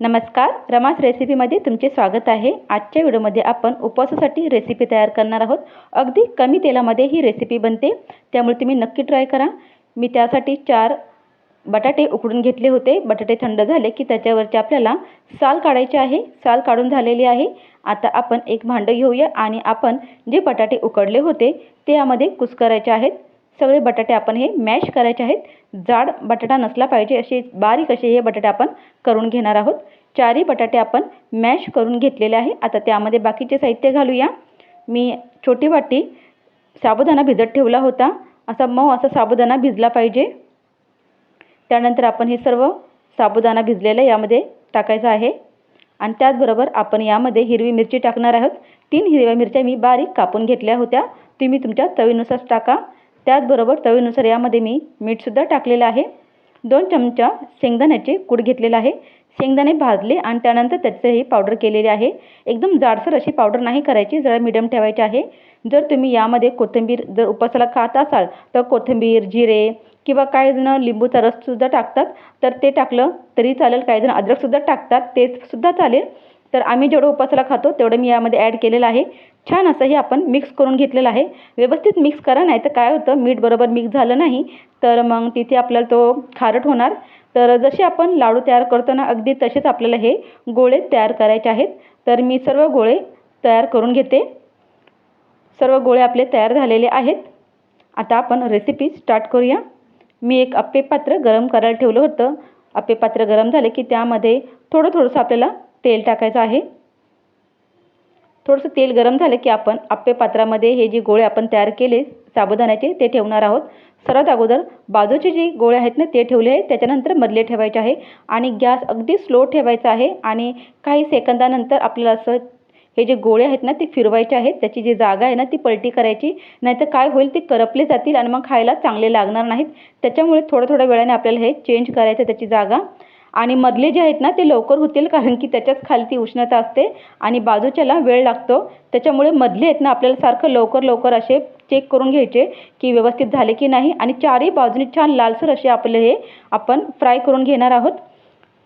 नमस्कार रमास रेसिपीमध्ये तुमचे स्वागत आहे. आजच्या व्हिडिओमध्ये आपण उपवासासाठी रेसिपी तयार करणार आहोत. अगदी कमी तेलामध्ये ही रेसिपी बनते. त्यामुळे तुम्ही नक्की ट्राय करा. मी त्यासाठी चार बटाटे उकडून घेतले होते. बटाटे थंड झाले की त्याच्यावरचे आपल्याला साल काढायचे आहे. साल काढून झालेली आहे. आता आपण एक भांडं घेऊया आणि आपण जे बटाटे उकडले होते ते यामध्ये कुस्करायचे आहेत. सगळे बटाटे आपण हे मॅश करायचे आहेत. जाड बटाटा नसला पाहिजे असे बारीक असे हे बटाटे आपण करून घेणार आहोत. चारही बटाटे आपण मॅश करून घेतलेले आहे. आता त्यामध्ये बाकीचे साहित्य घालूया. मी छोटी वाटी साबुदाणा भिजत ठेवला होता. असा मऊ असा साबुदाणा भिजला पाहिजे. त्यानंतर आपण हे सर्व साबुदाणा भिजलेलं यामध्ये टाकायचं आहे. आणि त्याचबरोबर आपण यामध्ये हिरवी मिरची टाकणार आहोत. तीन हिरव्या मिरच्या मी बारीक कापून घेतल्या होत्या. तुम्ही तुमच्या चवीनुसार टाका. त्याचबरोबर चवीनुसार यामध्ये मी मीठसुद्धा टाकलेलं आहे. दोन चमचा शेंगदाण्याचे कूड घेतलेलं आहे. शेंगदाणे भाजले आणि त्यानंतर त्याचंही पावडर केलेली आहे. एकदम जाडसर अशी पावडर नाही करायची जरा मिडियम ठेवायची आहे. जर तुम्ही यामध्ये कोथिंबीर जर उपासाला खात असाल तर कोथिंबीर जिरे किंवा काही जण लिंबूचा रससुद्धा टाकतात. तर ते टाकलं तरी चालेल काही जण अद्रकसुद्धा टाकतात तेसुद्धा चालेल. तर आम्ही जेवढं उपासाला खातो तेवढं मी यामध्ये ॲड केलेलं आहे. छान असं हे आपण मिक्स करून घेतलेलं आहे. व्यवस्थित मिक्स करा नाही तर काय होतं मीठ बरोबर मिक्स झालं नाही तर मग तिथे आपल्याला तो खारट होणार. तर जसे आपण लाडू तयार करतो ना अगदी तसेच आपल्याला हे गोळे तयार करायचे आहेत. तर मी सर्व गोळे तयार करून घेते. सर्व गोळे आपले तयार झालेले आहेत. आता आपण रेसिपी स्टार्ट करूया. मी एक अप्पे पात्र गरम करायला ठेवलं होतं. अप्पे पात्र गरम झाले की त्यामध्ये थोडं थोडंसं आपल्याला तेल टाकायचं आहे. थोडंसं तेल गरम झालं की आपण आप्पे पात्रामध्ये हे जे गोळे आपण तयार केले साबुदाण्याचे ते ठेवणार आहोत. सर्वात अगोदर बाजूचे जे गोळे आहेत ना ते ठेवले आहे. त्याच्यानंतर मधले ठेवायचे आहे आणि गॅस अगदी स्लो ठेवायचा आहे आणि काही सेकंदानंतर आपल्याला असं हे जे गोळे आहेत ना ते फिरवायचे आहेत. त्याची जी जागा आहे ना ती पलटी करायची. नाहीतर काय होईल ते करपले जातील आणि मग खायला चांगले लागणार नाहीत. त्याच्यामुळे थोड्या थोड्या वेळाने आपल्याला हे चेंज करायचं त्याची जागा. आणि मधले जे आहेत ना ते लवकर होतील कारण की त्याच्याच खाली ती उष्णता असते आणि बाजूच्याला वेळ लागतो. त्याच्यामुळे मधले आहेत ना आपल्याला सारखं लवकर लवकर असे चेक करून घ्यायचे की व्यवस्थित झाले की नाही. आणि चारही बाजूने छान लालसर असे आपले हे आपण फ्राय करून घेणार आहोत.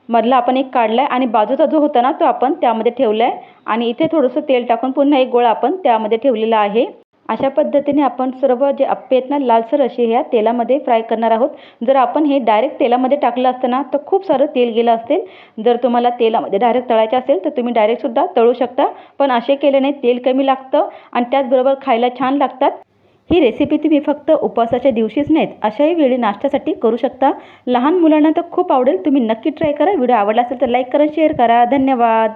मधला आपण एक काढला आहे आणि बाजूचा जो होता ना तो आपण त्यामध्ये ठेवला आहे आणि इथे थोडंसं तेल टाकून पुन्हा एक गोळा आपण त्यामध्ये ठेवलेला आहे. अशा पद्धतीने आपण सर्व जे आप्पे आहेत ना लालसर असे ह्या तेलामध्ये फ्राय करणार आहोत. जर आपण हे डायरेक्ट तेलामध्ये टाकलं असतं ना तर खूप सारं तेल गेलं असेल जर तुम्हाला तेलामध्ये डायरेक्ट तळायचं असेल तर तुम्ही डायरेक्टसुद्धा तळू शकता. पण असे केल्याने तेल कमी लागतं आणि त्याचबरोबर खायला छान लागतात. ही रेसिपी तुम्ही फक्त उपवासाच्या दिवशीच नाहीत अशाही वेळी नाश्त्यासाठी करू शकता. लहान मुलांना तर खूप आवडेल तुम्ही नक्की ट्राय करा. व्हिडिओ आवडला असेल तर लाईक करा शेअर करा. धन्यवाद.